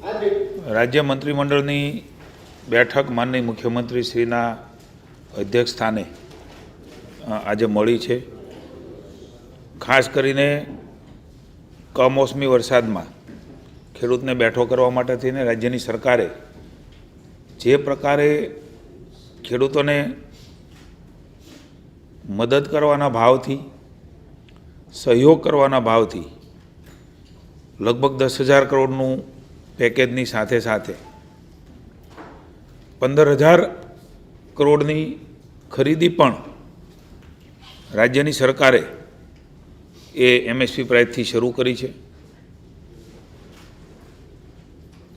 રાજ્ય મંત્રીમંડળની બેઠક માનની મુખ્યમંત્રીશ્રીના અધ્યક્ષ સ્થાને આજે મળી છે. ખાસ કરીને કમોસમી વરસાદમાં ખેડૂતને બેઠો કરવા માટે થઈને રાજ્યની સરકારે જે પ્રકારે ખેડૂતોને મદદ કરવાના ભાવથી, સહયોગ કરવાના ભાવથી લગભગ દસ હજાર કરોડનું પેકેજની સાથે સાથે પંદર હજાર કરોડની ખરીદી પણ રાજ્યની સરકારે એ એમએસપી પ્રાઇસથી શરૂ કરી છે.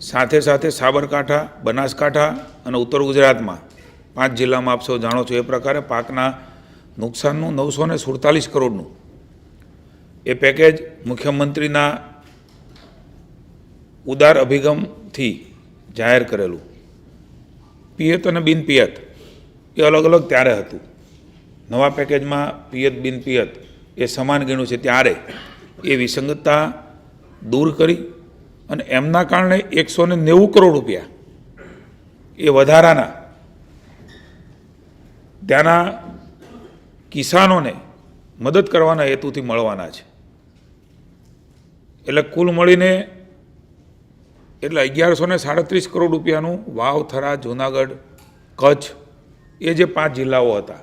સાથે સાથે સાબરકાંઠા, બનાસકાંઠા અને ઉત્તર ગુજરાતમાં પાંચ જિલ્લામાં આપ સૌ જાણો છો એ પ્રકારે પાકના નુકસાનનું નવસો ને સુડતાલીસ કરોડનું એ પેકેજ મુખ્યમંત્રીના ઉદાર અભિગમથી જાહેર કરેલું. પિયત અને બિન પિયત એ અલગ અલગ ત્યારે હતું. નવા પેકેજમાં પિયત, બિન પિયત એ સમાન ગણ્યું છે ત્યારે. એ વિસંગતતા દૂર કરી અને એમના કારણે એકસો ને નેવું કરોડ રૂપિયા એ વધારાના ત્યાંના કિસાનોને મદદ કરવાના હેતુથી મળવાના છે. એટલે કુલ મળીને એટલે અગિયારસો ને સાડત્રીસ કરોડ રૂપિયાનું વાવ થરા, જૂનાગઢ, કચ્છ, એ જે પાંચ જિલ્લાઓ હતા,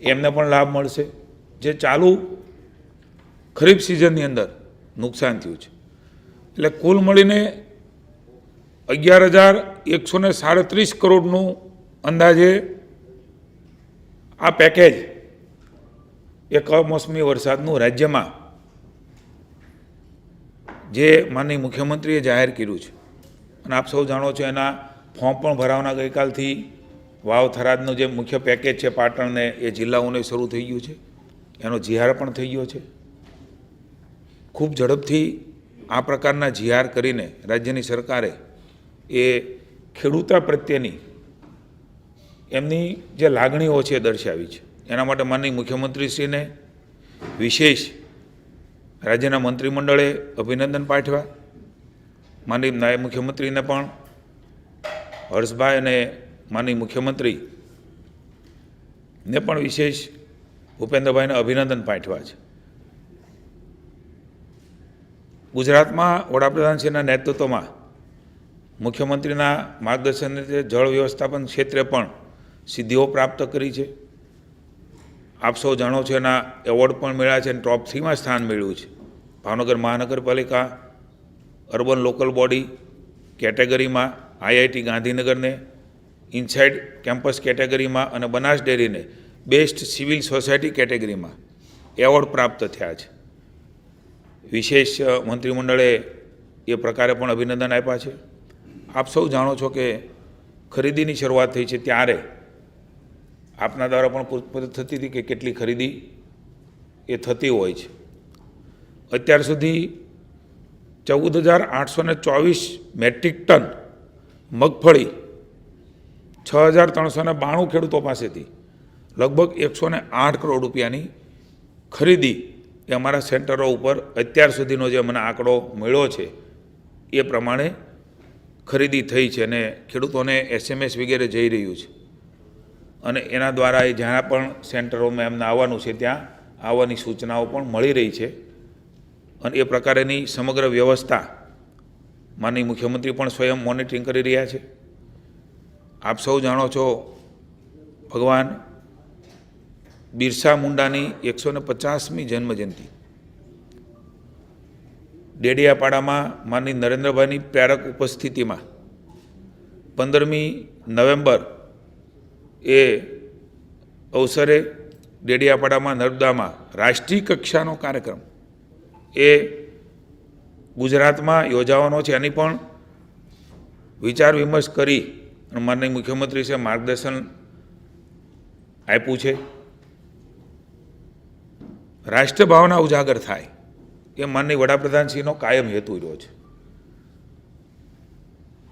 એમને પણ લાભ મળશે. જે ચાલુ ખરીફ સિઝનની અંદર નુકસાન થયું છે. એટલે કુલ મળીને અગિયાર હજાર એકસો ને સાડત્રીસ કરોડનું અંદાજે આ પેકેજ એ કમોસમી વરસાદનું રાજ્યમાં જે માનનીય મુખ્યમંત્રીએ જાહેર કર્યું છે. અને આપ સૌ જાણો છો એના ફોર્મ પણ ભરાવાના ગઈકાલથી વાવ થરાદનું જે મુખ્ય પેકેજ છે પાટણને એ જિલ્લાઓને શરૂ થઈ ગયું છે. એનો જીઆર પણ થઈ ગયો છે. ખૂબ ઝડપથી આ પ્રકારના જીઆર કરીને રાજ્યની સરકારે એ ખેડૂતા પ્રત્યેની એમની જે લાગણીઓ છે દર્શાવી છે. એના માટે માનનીય મુખ્યમંત્રીશ્રીને વિશેષ રાજ્યના મંત્રીમંડળે અભિનંદન પાઠવ્યા. માનનીય નાયબ મુખ્યમંત્રીને પણ હર્ષભાઈ અને માનનીય મુખ્યમંત્રી ને પણ વિશેષ ભૂપેન્દ્રભાઈને અભિનંદન પાઠવ્યા છે. ગુજરાતમાં વડાપ્રધાનશ્રીના નેતૃત્વમાં મુખ્યમંત્રીના માર્ગદર્શન રીતે જળ વ્યવસ્થાપન ક્ષેત્રે પણ સિદ્ધિઓ પ્રાપ્ત કરી છે. આપ સૌ જાણો છો એના એવોર્ડ પણ મળ્યા છે અને ટોપ થ્રીમાં સ્થાન મેળવ્યું છે. ભાવનગર મહાનગરપાલિકા, અર્બન લોકલ બોડી કેટેગરીમાં, આઈઆઈટી ગાંધીનગરને, ઇનસાઇડ કેમ્પસ કેટેગરીમાં અને બનાસ ડેરીને બેસ્ટ સિવિલ સોસાયટી કેટેગરીમાં એવોર્ડ પ્રાપ્ત થયા છે. વિશેષ મંત્રીમંડળે એ પ્રકારે પણ અભિનંદન આપ્યા છે. આપ સૌ જાણો છો કે ખરીદીની શરૂઆત થઈ છે ત્યારે આપના દ્વારા પણ પૂછપરછ થતી હતી કે કેટલી ખરીદી? એ થતી હોય છે. અત્યાર સુધી ચૌદ હજાર આઠસો ને ચોવીસ મેટ્રિક ટન મગફળી છ હજાર ત્રણસો ને બાણું ખેડૂતો પાસેથી લગભગ એકસો ને આઠ કરોડ રૂપિયાની ખરીદી એ અમારા સેન્ટરો ઉપર અત્યાર સુધીનો જે મને આંકડો મળ્યો છે, એ પ્રમાણે ખરીદી થઈ છે અને ખેડૂતોને એસએમએસ વગેરે જઈ રહ્યું છે. અને એના દ્વારા એ જ્યાં પણ સેન્ટરોમાં એમને આવવાનું છે, ત્યાં આવવાની સૂચનાઓ પણ મળી રહી છે. અને એ પ્રકારેની સમગ્ર વ્યવસ્થા માનની મુખ્યમંત્રી પણ સ્વયં મોનિટરિંગ કરી રહ્યા છે. આપ સૌ જાણો છો, ભગવાન બિરસા મુંડાની એકસો ને પચાસમી જન્મજયંતિ. ડેડિયાપાડામાં માનની નરેન્દ્રભાઈની પ્રેરક ઉપસ્થિતિમાં પંદરમી નવેમ્બર એ અવસરે ડેડિયાપાડામાં, નર્મદામાં રાષ્ટ્રીય કક્ષાનો કાર્યક્રમ. એ ગુજરાતમાં યોજાવાનો છે. એની પણ વિચાર વિમર્શ કરી અને માનનીય છે માર્ગદર્શન આપ્યું છે. રાષ્ટ્રભાવના ઉજાગર થાય એ માનનીય વડાપ્રધાનશ્રીનો કાયમ હેતુ રહ્યો છે.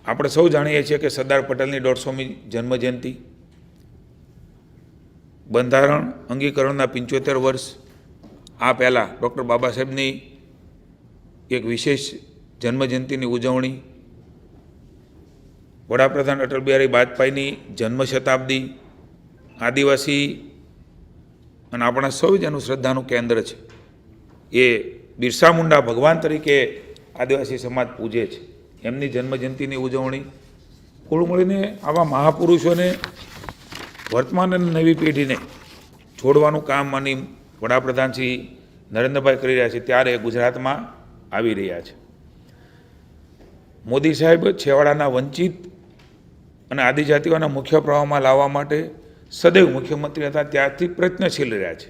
આપણે સૌ જાણીએ છીએ કે સરદાર પટેલની દોઢસોમી જન્મજયંતિ બંધારણ અંગીકરણના પંચોતેર વર્ષ, આ પહેલાં ડૉક્ટર બાબા સાહેબની એક વિશેષ જન્મજયંતિની ઉજવણી, વડાપ્રધાન અટલ બિહારી વાજપેયીની જન્મ શતાબ્દી આદિવાસી અને આપણા સૌ જેનું શ્રદ્ધાનું કેન્દ્ર છે. એ બિરસા મુંડા ભગવાન તરીકે આદિવાસી સમાજ પૂજે છે. એમની જન્મજયંતિની ઉજવણી કુળ મળીને આવા મહાપુરુષોને વર્તમાન અને નવી પેઢીને છોડવાનું કામ માની વડાપ્રધાન શ્રી નરેન્દ્રભાઈ કરી રહ્યા છે ત્યારે ગુજરાતમાં આવી રહ્યા છે. મોદી સાહેબ છેવાડાના વંચિત અને આદિજાતિઓના મુખ્ય પ્રવાહમાં લાવવા માટે સદૈવ મુખ્યમંત્રી હતા, ત્યારથી પ્રયત્નશીલ રહ્યા છે.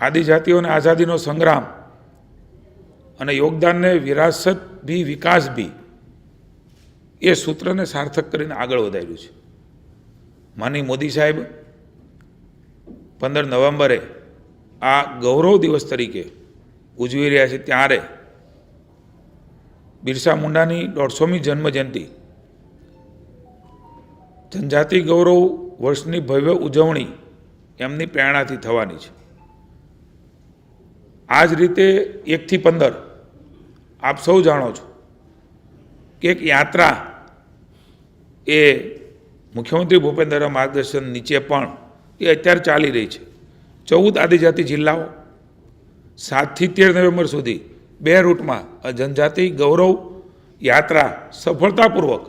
આદિજાતિઓને આઝાદીનો સંગ્રામ અને યોગદાનને વિરાસત બી વિકાસ બી એ સૂત્રને સાર્થક કરીને આગળ વધાર્યું છે. માની મોદી સાહેબ, પંદર નવેમ્બરે આ ગૌરવ દિવસ તરીકે ઉજવી રહ્યા છે ત્યારે બિરસા મુંડાની દોઢસોમી જન્મજયંતિ, જનજાતિ ગૌરવ વર્ષની ભવ્ય ઉજવણી એમની પ્રેરણાથી થવાની છે. આ જ રીતે એકથી પંદર આપ સૌ જાણો છો કે એક યાત્રા એ મુખ્યમંત્રી ભૂપેન્દ્રના માર્ગદર્શન નીચે પણ એ અત્યારે ચાલી રહી છે. ચૌદ આદિજાતિ જિલ્લાઓ સાતથી તેર નવેમ્બર સુધી બે રૂટમાં જનજાતિ ગૌરવ યાત્રા સફળતાપૂર્વક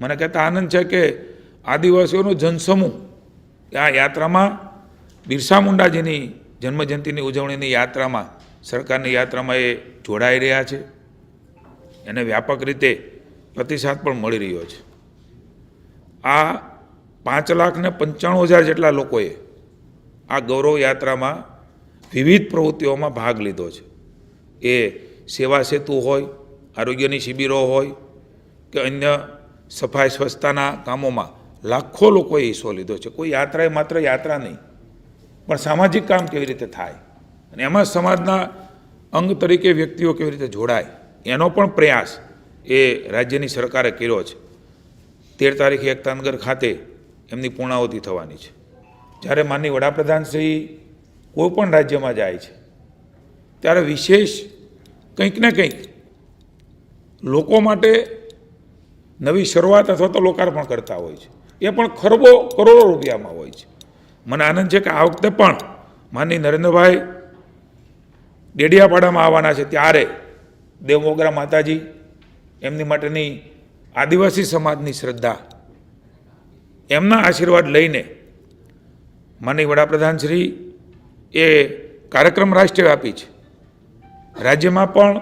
મને કહેતા આનંદ છે કે આદિવાસીઓનો જનસમૂહ આ યાત્રામાં બિરસા મુંડાજીની જન્મજયંતિની ઉજવણીની યાત્રામાં સરકારની યાત્રામાં એ જોડાઈ રહ્યા છે. એને વ્યાપક રીતે પ્રતિસાદ પણ મળી રહ્યો છે. આ પાંચ લાખ ને પંચાણું હજાર જેટલા લોકોએ આ ગૌરવ યાત્રામાં વિવિધ પ્રવૃત્તિઓમાં ભાગ લીધો છે. એ સેવા સેતુ હોય, આરોગ્યની શિબિરો હોય કે અન્ય સફાઈ સ્વચ્છતાના કામોમાં લાખો લોકોએ હિસ્સો લીધો છે. કોઈ યાત્રા એ માત્ર યાત્રા નહીં, પણ સામાજિક કામ કેવી રીતે થાય અને એમાં સમાજના અંગ તરીકે વ્યક્તિઓ કેવી રીતે જોડાય, એનો પણ પ્રયાસ એ રાજ્યની સરકારે કર્યો છે. તેર તારીખે એકતાનગર ખાતે એમની પૂર્ણાવતિ થવાની છે. જ્યારે માનની વડાપ્રધાન શ્રી કોઈ પણ રાજ્યમાં જાય છે, ત્યારે વિશેષ કંઈક ને કંઈક લોકો માટે નવી શરૂઆત અથવા તો લોકાર્પણ કરતા હોય છે. એ પણ ખરબો કરોડો રૂપિયામાં હોય છે. મને આનંદ છે કે આ વખતે પણ માનની નરેન્દ્રભાઈ ડેડિયાપાડામાં આવવાના છે. ત્યારે દેવમોગરા માતાજી એમની માટેની આદિવાસી સમાજની શ્રદ્ધા, એમના આશીર્વાદ લઈને માનની વડાપ્રધાન શ્રી એ કાર્યક્રમ રાષ્ટ્રવ્યાપી છે. રાજ્યમાં પણ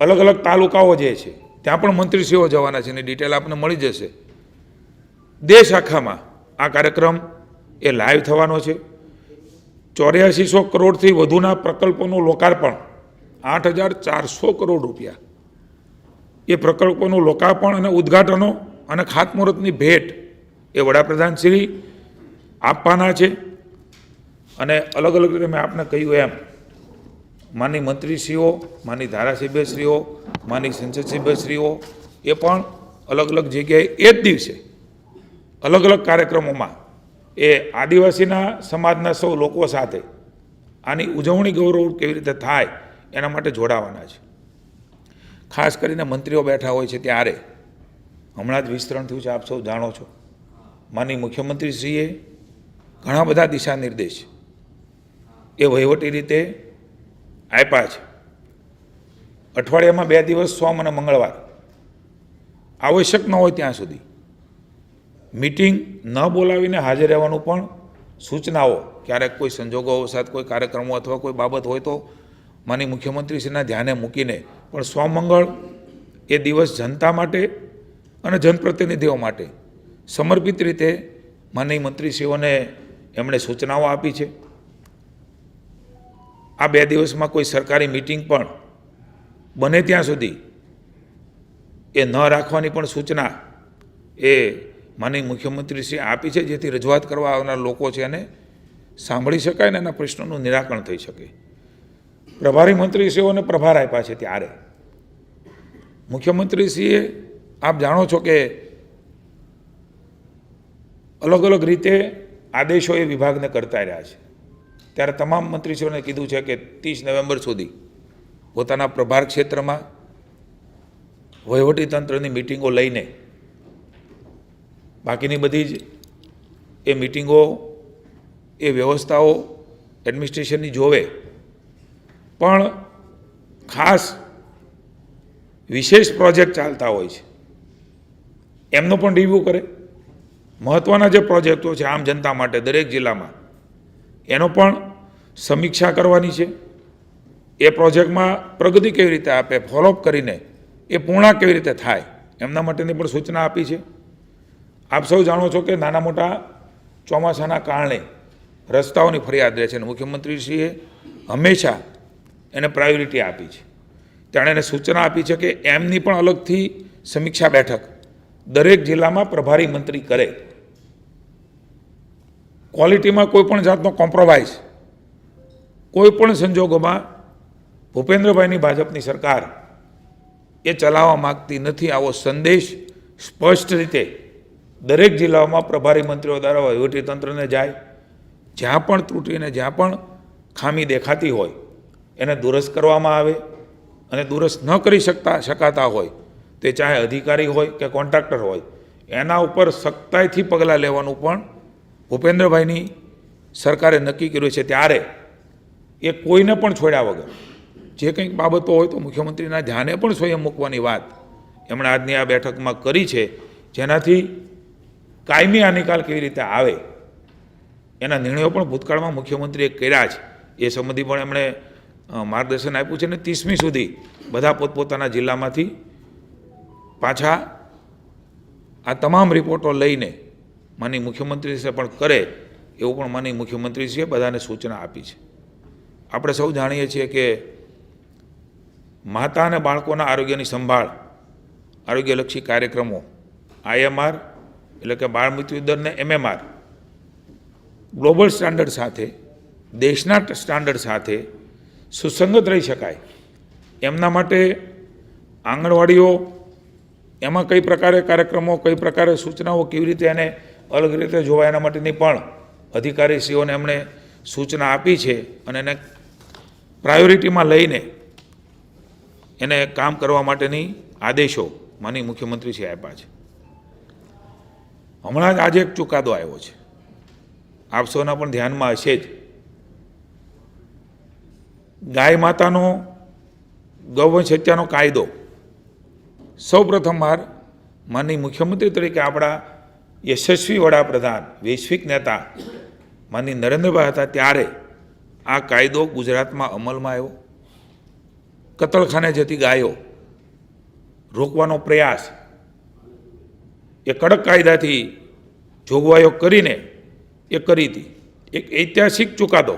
અલગ અલગ તાલુકાઓ જે છે, ત્યાં પણ મંત્રીશ્રીઓ જવાના છે એની ડિટેલ આપને મળી જશે. દેશ આખામાં આ કાર્યક્રમ એ લાઈવ થવાનો છે. ચોર્યાસીસો કરોડથી વધુના પ્રકલ્પોનું લોકાર્પણ આઠ હજાર ચારસો કરોડ રૂપિયા એ પ્રકલ્પોનું લોકાર્પણ અને ઉદ્ઘાટનો અને ખાતમુહૂર્તની ભેટ એ વડાપ્રધાન શ્રી આપવાના છે. અને અલગ અલગ રીતે મેં આપને કહ્યું એમ માની મંત્રીશ્રીઓ માની ધારાસભ્યશ્રીઓ માની સંસદ સભ્યશ્રીઓ એ પણ અલગ અલગ જગ્યાએ એ જ દિવસે અલગ અલગ કાર્યક્રમોમાં એ આદિવાસીના સમાજના સૌ લોકો સાથે આની ઉજવણી ગૌરવ કેવી રીતે થાય એના માટે જોડાવાના છે. ખાસ કરીને મંત્રીઓ બેઠા હોય છે ત્યારે. હમણાં જ વિસ્તરણ થયું છે, આપ સૌ જાણો છો. માની મુખ્યમંત્રીશ્રીએ ઘણા બધા દિશા નિર્દેશ એ વહીવટી રીતે આપ્યા છે. અઠવાડિયામાં બે દિવસ સોમ અને મંગળવાર. આવશ્યક ન હોય ત્યાં સુધી. મીટિંગ ન બોલાવીને હાજર રહેવાનું પણ સૂચનાઓ, ક્યારેક કોઈ સંજોગો અવસાદ, કોઈ કાર્યક્રમો અથવા કોઈ બાબત હોય તો માની મુખ્યમંત્રીશ્રીના ધ્યાને મૂકીને પણ સોમંગળ એ દિવસ જનતા માટે અને જનપ્રતિનિધિઓ માટે સમર્પિત રીતે માનનીય મંત્રીશ્રીઓને એમણે સૂચનાઓ આપી છે. આ બે દિવસમાં કોઈ સરકારી મિટિંગ પણ બને ત્યાં સુધી એ ન રાખવાની પણ સૂચના એ માની મુખ્યમંત્રીશ્રીએ આપી છે, જેથી રજૂઆત કરવા આવનાર લોકો છે એને સાંભળી શકાય ને એના પ્રશ્નોનું નિરાકરણ થઈ શકે. પ્રભારી મંત્રીશ્રીઓને પ્રભાર આપ્યા છે ત્યારે. મુખ્યમંત્રીશ્રીએ, આપ જાણો છો કે અલગ અલગ રીતે આદેશો એ વિભાગને કરતા રહ્યા છે. ત્યારે તમામ મંત્રીશ્રીઓને કીધું છે કે ત્રીસ નવેમ્બર સુધી પોતાના પ્રભાર ક્ષેત્રમાં વહીવટીતંત્રની મિટિંગો લઈને, બાકીની બધી જ એ મિટિંગો, એ વ્યવસ્થાઓ એડમિનિસ્ટ્રેશનની જોવે પણ ખાસ વિશેષ પ્રોજેક્ટ ચાલતા હોય છે. એમનો પણ રિવ્યૂ કરે. મહત્ત્વના જે પ્રોજેક્ટો છે, આમ જનતા માટે, દરેક જિલ્લામાં, એનો પણ સમીક્ષા કરવાની છે. એ પ્રોજેક્ટમાં પ્રગતિ કેવી રીતે આપે ફોલોઅપ કરીને એ પૂર્ણા કેવી રીતે થાય, એમના માટેની પણ સૂચના આપી છે. આપ સૌ જાણો છો કે નાના મોટા ચોમાસાના કારણે રસ્તાઓની ફરિયાદ રહે છે અને મુખ્યમંત્રીશ્રીએ હંમેશા એને પ્રાયોરિટી આપી છે. તેણે એને સૂચના આપી છે કે એમની પણ અલગથી સમીક્ષા બેઠક દરેક જિલ્લામાં પ્રભારી મંત્રી કરે. ક્વોલિટીમાં કોઈ પણ જાતનો કોમ્પ્રોમાઇઝ કોઈ પણ સંજોગોમાં ભૂપેન્દ્રભાઈની ભાજપની સરકાર એ ચલાવવા માગતી નથી. આવો સંદેશ સ્પષ્ટ રીતે દરેક જિલ્લાઓમાં પ્રભારી મંત્રીઓ દ્વારા વહીવટીતંત્રને જાય, જ્યાં પણ ત્રુટીને જ્યાં પણ ખામી દેખાતી હોય એને દુરસ્ત કરવામાં આવે અને દુરસ્ત ન કરી શકતા, શકાતા હોય, તે ચાહે અધિકારી હોય કે કોન્ટ્રાક્ટર હોય, એના ઉપર સખ્તાઈથી પગલાં લેવાનું પણ ભૂપેન્દ્રભાઈની સરકારે નક્કી કર્યું છે ત્યારે એ કોઈને પણ છોડ્યા વગર. જે કંઈક બાબતો હોય તો મુખ્યમંત્રીના ધ્યાને પણ સ્વયં મૂકવાની વાત એમણે આજની આ બેઠકમાં કરી છે. જેનાથી કાયમી આ નિકાલ કેવી રીતે આવે એના નિર્ણયો પણ ભૂતકાળમાં મુખ્યમંત્રીએ કર્યા છે એ સંબંધી પણ એમણે માર્ગદર્શન આપ્યું છે ને ત્રીસમી સુધી બધા પોતપોતાના જિલ્લામાંથી પાછા આ તમામ રિપોર્ટો લઈને માની મુખ્યમંત્રીશ્રી પણ કરે એવું પણ માની મુખ્યમંત્રીશ્રીએ બધાને સૂચના આપી છે. આપણે સૌ જાણીએ છીએ કે માતા અને બાળકોના આરોગ્યની સંભાળ, આરોગ્યલક્ષી કાર્યક્રમો, આઈએમઆર એટલે કે બાળ મૃત્યુ દરને એમએમઆર, ગ્લોબલ સ્ટાન્ડર્ડ સાથે, દેશના સ્ટાન્ડર્ડ સાથે સુસંગત રહી શકાય. એમના માટે આંગણવાડીઓ, એમાં કઈ પ્રકારે કાર્યક્રમો, કઈ પ્રકારે સૂચનાઓ કેવી રીતે એને અલગ રીતે જોવા એના માટેની પણ અધિકારીશ્રીઓને એમણે સૂચના આપી છે અને એને પ્રાયોરિટીમાં લઈને એને કામ કરવા માટેની આદેશો માની મુખ્યમંત્રીશ્રી આપ્યા છે. હમણાં જ આજે એક ચુકાદો આવ્યો છે. આપ સૌના પણ ધ્યાનમાં હશે જ. ગાય માતાનો ગૌવંશ હત્યાનો કાયદો. સૌ પ્રથમ વાર માનની મુખ્યમંત્રી તરીકે આપણા યશસ્વી વડાપ્રધાન, વૈશ્વિક નેતા માનની નરેન્દ્રભાઈ હતા ત્યારે આ કાયદો ગુજરાતમાં અમલમાં આવ્યો. કતલખાને જતી ગાયો રોકવાનો પ્રયાસ એ કડક કાયદાથી જોગવાઈઓ કરીને એ કરી હતી. એક ઐતિહાસિક ચુકાદો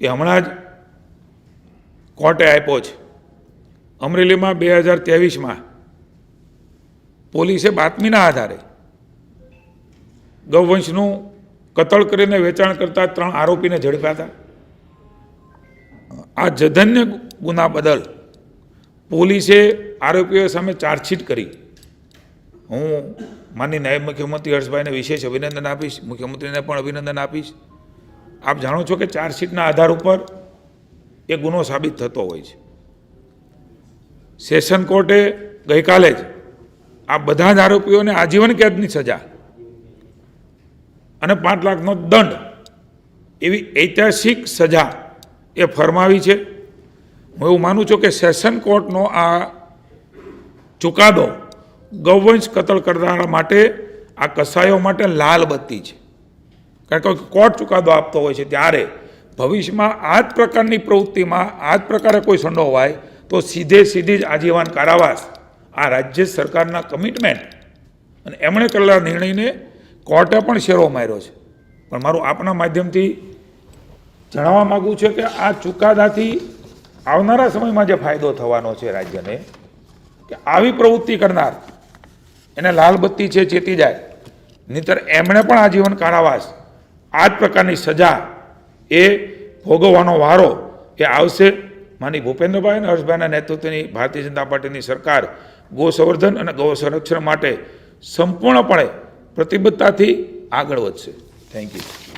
એ હમણાં જ કોર્ટે આપ્યો છે. અમરેલીમાં બે હજાર ત્રેવીસમાં પોલીસે બાતમીના આધારે ગૌવંશનું કતલ કરીને વેચાણ કરતા ત્રણ આરોપીને ઝડપ્યા હતા. આ જધન્ય ગુના બદલ પોલીસે આરોપીઓ સામે ચાર્જશીટ કરી. હું માનની નાયબ મુખ્યમંત્રી હર્ષભાઈને વિશેષ અભિનંદન આપીશ, મુખ્યમંત્રીને પણ અભિનંદન આપીશ. આપ જાણો છો કે ચાર્જશીટના આધાર ઉપર એ ગુનો સાબિત થતો હોય છે. સેશન કોર્ટે ગઈકાલે જ આ બધા જ આરોપીઓને આજીવન કેદની સજા અને પાંચ લાખનો દંડ એવી ઐતિહાસિક સજા એ ફરમાવી છે. હું એવું માનું છું કે સેશન કોર્ટનો આ ચુકાદો ગૌવંશ કતલ કરનારા માટે, આ કસાયો માટે લાલ બત્તી છે. કારણ કે કોર્ટ ચુકાદો આપતો હોય છે ત્યારે ભવિષ્યમાં આ જ પ્રકારની પ્રવૃત્તિમાં, આ જ પ્રકારે કોઈ સંડોવાય તો સીધે સીધી જ આજીવન કારાવાસ, આ રાજ્ય સરકારના કમિટમેન્ટ અને એમણે કરેલા નિર્ણયને કોર્ટે પણ શેરો માર્યો છે. પણ મારું આપના માધ્યમથી જણાવવા માગું છું કે આ ચુકાદાથી આવનારા સમયમાં જે ફાયદો થવાનો છે રાજ્યને, કે આવી પ્રવૃત્તિ કરનાર એને લાલબત્તી છે, ચેતી જાય. નહીતર એમણે પણ આજીવન કારાવાસ. આ જ પ્રકારની સજા એ ભોગવવાનો વારો એ આવશે. માની ભૂપેન્દ્રભાઈ અને હર્ષભાઈના નેતૃત્વની ભારતીય જનતા પાર્ટીની સરકાર ગો સંવર્ધન અને ગૌ સંરક્ષણ માટે સંપૂર્ણપણે પ્રતિબદ્ધતાથી આગળ વધશે. Thank you